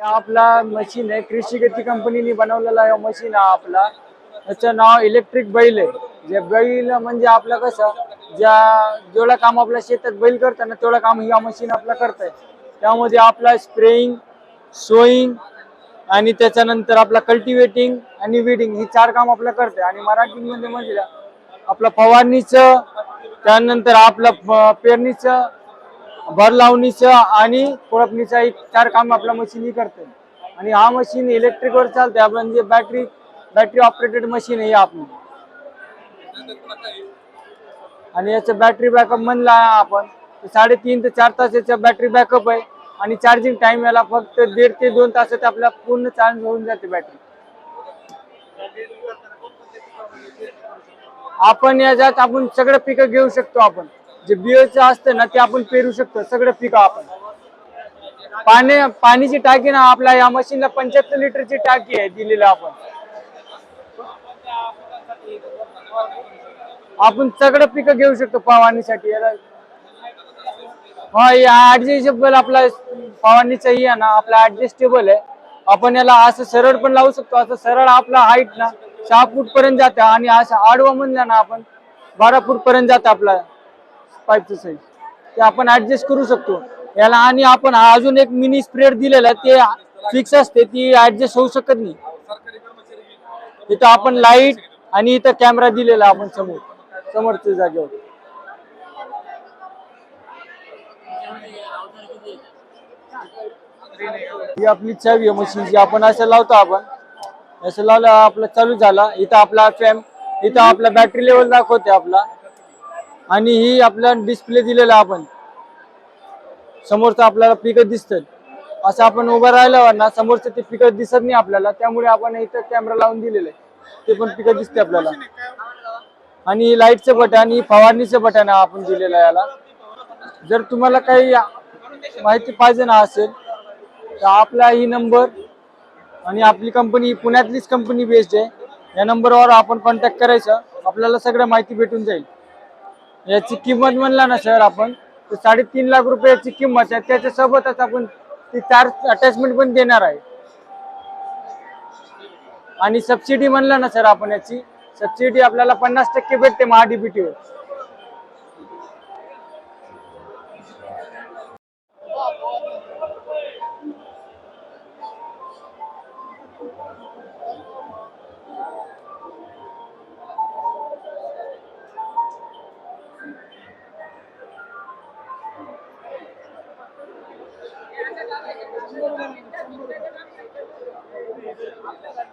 आपला मशीन आहे. कृषी गती कंपनीने बनवलेला आहे मशीन हा आपला. त्याचं नाव इलेक्ट्रिक बैल आहे. जे बैल म्हणजे आपलं कसं ज्या जेवढं काम आपल्या शेतात बैल करतात ना तेवढं काम या मशीन आपलं करत आहे त्यामध्ये आपला स्प्रेइंग सोईंग आणि त्याच्यानंतर आपला कल्टिवेटिंग आणि विडिंग ही चार काम आपलं करते आणि मराठीमध्ये म्हणजे आपलं फवारणीचं त्यानंतर आपलं पेरणीचं भर लावणीचं आणि कोळपणीचं एक चार काम आपल्या मशीन ही करते आणि हा मशीन इलेक्ट्रिकवर चालते आपण म्हणजे बॅटरी बॅटरी ऑपरेटेड मशीन आहे आपण आपली. आणि याचं बॅटरी बॅकअप म्हणला आपण साडेतीन ते चार तासाचा बॅटरी बॅकअप आहे. आणि चार्जिंग टाइम याला फक्त दीड ते दोन तासात आपला पूर्ण चार्ज होऊन जाते बॅटरी आपण याच्यात आपण सगळं पिकं घेऊ शकतो आपण. जे बियोचं असतं ना ते आपण पेरू शकतो सगळं पिकं आपण. पाणी पाणीची टाकी ना आपल्या या मशीनला पंच्याहत्तर लिटरची टाकी आहे दिलेली आपण. आपण सगळं पिकं घेऊ शकतो फवारणीसाठी. याला हा या ऍडजस्टेबल आपला फवारणीचा ही आहे ना आपला ऍडजस्टेबल आहे. आपण याला असं सरळ पण लावू शकतो असं सरळ आपला हाईट ना सहा फूट पर्यंत जाते आणि असं आडवा म्हणलं ना आपण बारा फूट पर्यंत जातं आपला. पाईपचं साईज ते आपण ऍडजस्ट करू शकतो. याला आणि आपण हा अजून एक मिनी स्प्रेड दिलेला ते फिक्स असते ती ऍडजस्ट होऊ शकत नाही. इथं आपण लाइट आणि इथं कॅमेरा दिलेला आपण समोर समोरच्या जागेवर. ही आपली चावी आहे मशीनची आपण असं लावतो आपण. असं लावलं आपलं चालू झाला. इथं आपला फॅम इथं आपला बॅटरी लेवल दाखवते आपला. आणि ही आपल्या डिस्प्ले दिलेला आपण. समोरचं आपल्याला पिकत दिसतं असं आपण उभं राहिल्यावर ना समोरचं ते पिकत दिसत नाही आपल्याला. त्यामुळे आपण इथं कॅमेरा लावून दिलेला आहे. ते पण पिकत दिसते आपल्याला. आणि लाईटचं बटन ही फवारणीचं बटन आपण दिलेलं आहे याला. जर तुम्हाला काही माहिती पाहिजे ना असेल तर आपला ही नंबर आणि आपली कंपनी पुण्यातलीच कंपनी बेस्ड आहे. या नंबरवर आपण कॉन्टॅक्ट करायचं. आपल्याला सगळं माहिती भेटून जाईल. याची किंमत म्हणला ना सर आपण तर साडेतीन लाख रुपयाची किंमत आहे. त्याच्यासोबतच आपण ती चार अटॅचमेंट पण देणार आहे. आणि सबसिडी म्हणलं ना सर आपण याची सबसिडी आपल्याला पन्नास टक्के भेटते महाडीबीटीवर Gracias.